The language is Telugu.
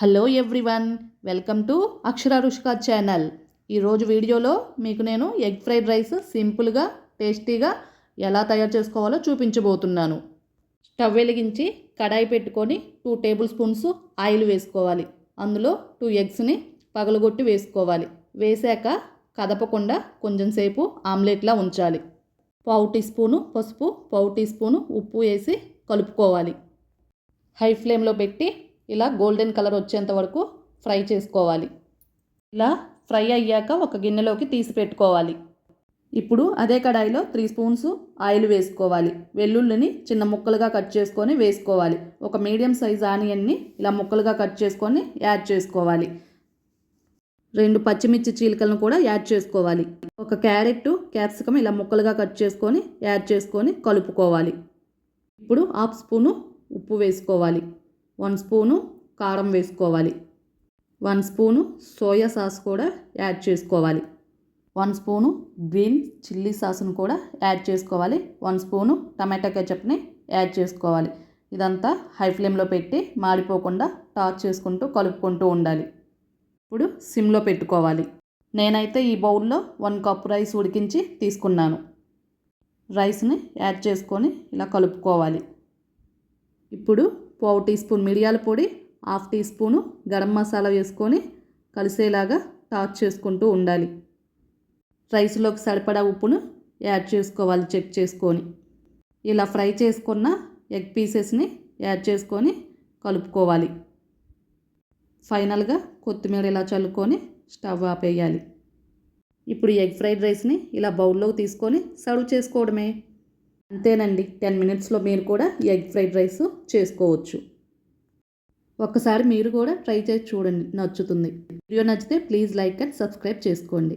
Hello everyone welcome to Akshara Rushika channel ఈరోజు వీడియోలో మీకు నేను ఎగ్ ఫ్రైడ్ రైస్ సింపుల్గా టేస్టీగా ఎలా తయారు చేసుకోవాలో చూపించబోతున్నాను. స్టవ్ వెలిగించి కడాయి పెట్టుకొని టూ టేబుల్ స్పూన్స్ ఆయిల్ వేసుకోవాలి. అందులో టూ ఎగ్స్ని పగలగొట్టి వేసుకోవాలి. వేసాక కదపకుండా కొంచెం సేపు ఆమ్లెట్లా ఉంచాలి. పావు టీ స్పూను పసుపు పావు టీ స్పూను ఉప్పు వేసి కలుపుకోవాలి. హై ఫ్లేమ్లో పెట్టి ఇలా గోల్డెన్ కలర్ వచ్చేంత వరకు ఫ్రై చేసుకోవాలి. ఇలా ఫ్రై అయ్యాక ఒక గిన్నెలోకి తీసి పెట్టుకోవాలి. ఇప్పుడు అదే కడాయిలో త్రీ స్పూన్స్ ఆయిల్ వేసుకోవాలి. వెల్లుల్లిని చిన్న ముక్కలుగా కట్ చేసుకొని వేసుకోవాలి. ఒక మీడియం సైజ్ ఆనియన్ని ఇలా ముక్కలుగా కట్ చేసుకొని యాడ్ చేసుకోవాలి. రెండు పచ్చిమిర్చి చీలికలను కూడా యాడ్ చేసుకోవాలి. ఒక క్యారెట్ క్యాప్సికమ్ ఇలా ముక్కలుగా కట్ చేసుకొని యాడ్ చేసుకొని కలుపుకోవాలి. ఇప్పుడు హాఫ్ స్పూను ఉప్పు వేసుకోవాలి. వన్ స్పూను కారం వేసుకోవాలి. వన్ స్పూను సోయా సాస్ కూడా యాడ్ చేసుకోవాలి. వన్ స్పూను గ్రీన్ చిల్లీ సాస్ను కూడా యాడ్ చేసుకోవాలి. వన్ స్పూను టమాటా కెచప్ని యాడ్ చేసుకోవాలి. ఇదంతా హై ఫ్లేమ్లో పెట్టి మాడిపోకుండా టార్చ్ చేసుకుంటూ కలుపుకుంటూ ఉండాలి. ఇప్పుడు సిమ్లో పెట్టుకోవాలి. నేనైతే ఈ బౌల్లో వన్ కప్ రైస్ ఉడికించి తీసుకున్నాను. రైస్ని యాడ్ చేసుకొని ఇలా కలుపుకోవాలి. ఇప్పుడు పావు టీ స్పూన్ మిరియాల పొడి half teaspoon garam masala వేసుకొని కలిసేలాగా టాచ్ చేసుకుంటూ ఉండాలి. రైస్లోకి సరిపడా ఉప్పును యాడ్ చేసుకోవాలి చెక్ చేసుకొని. ఇలా ఫ్రై చేసుకున్న ఎగ్ పీసెస్ని యాడ్ చేసుకొని కలుపుకోవాలి. ఫైనల్గా కొత్తిమీర ఇలా చల్లుకొని స్టవ్ ఆపేయాలి. ఇప్పుడు ఎగ్ ఫ్రైడ్ రైస్ని ఇలా బౌల్లోకి తీసుకొని సర్వ్ చేసుకోవడమే. అంతేనండి. టెన్ మినిట్స్లో మీరు కూడా ఎగ్ ఫ్రైడ్ రైస్ చేసుకోవచ్చు. ఒక్కసారి మీరు కూడా ట్రై చేసి చూడండి. నచ్చుతుంది. వీడియో నచ్చితే ప్లీజ్ లైక్ అండ్ సబ్స్క్రైబ్ చేసుకోండి.